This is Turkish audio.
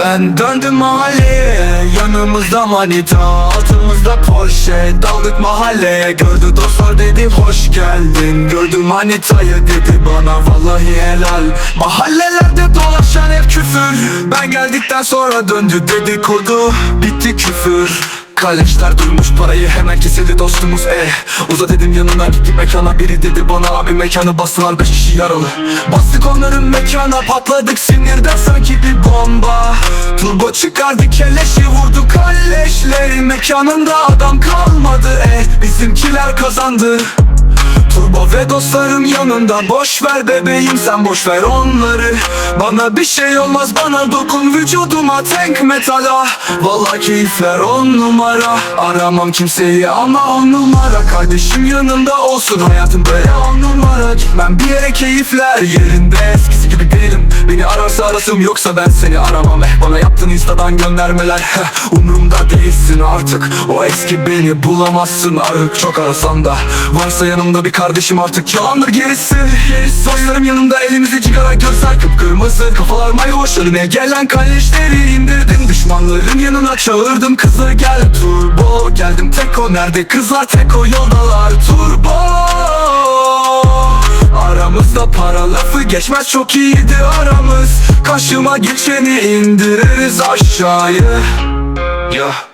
Döndüm mahalleye Yanımızda manita Altımızda Porsche. Daldık mahalleye Gördü dostlar dedi hoş geldin. Gördüm manitayı dedi bana vallahi helal. Mahallelerde dolaşan hep küfür. Ben geldikten sonra döndü dedikodu Bitti küfür. Kaleşler duymuş parayı hemen kesildi dostumuz eh. Uza dedim yanına gittim mekana. Biri dedi bana abi mekanı bastılar beş kişi yaralı. Bastık onların mekana patladık sinirden. Sanki bir bomba Turbo çıkardı keleşi vurdu kalleşleri. Mekanında adam kalmadı eh Bizimkiler kazandı Turbo ve dostlarım yanında. Boş ver bebeğim sen boş ver onları. Bana bir şey olmaz bana dokun. Vücuduma tank metala Vallahi keyifler on numara. Aramam kimseyi ama on numara. Kardeşim yanında olsun hayatım böyle on numara. Gitmem bir yere keyifler yerinde. Eskisi gibi değilim. Beni ararsa arasım yoksa ben seni aramam. Eh Bana yaptığın instadan göndermeler. Heh, Umurumda değilsin artık. O eski beni bulamazsın. Arık çok arasan da. Varsa yanımda bir kardeşim artık. Yalandır gerisi. Dostlarım yanımda. Elimizde cigara gözler kıpkırmızı. Kafalar önüme gelen kalleşleri indirdim. Düşmanların yanına çağırdım kızı. Gel turbo. Geldim teko nerede? Kızlar teko yoldalar. Turbo. Aramızda para lafı geçmez. Çok iyiydi aramız. Karşıma geçeni indiririz aşağıya. Ya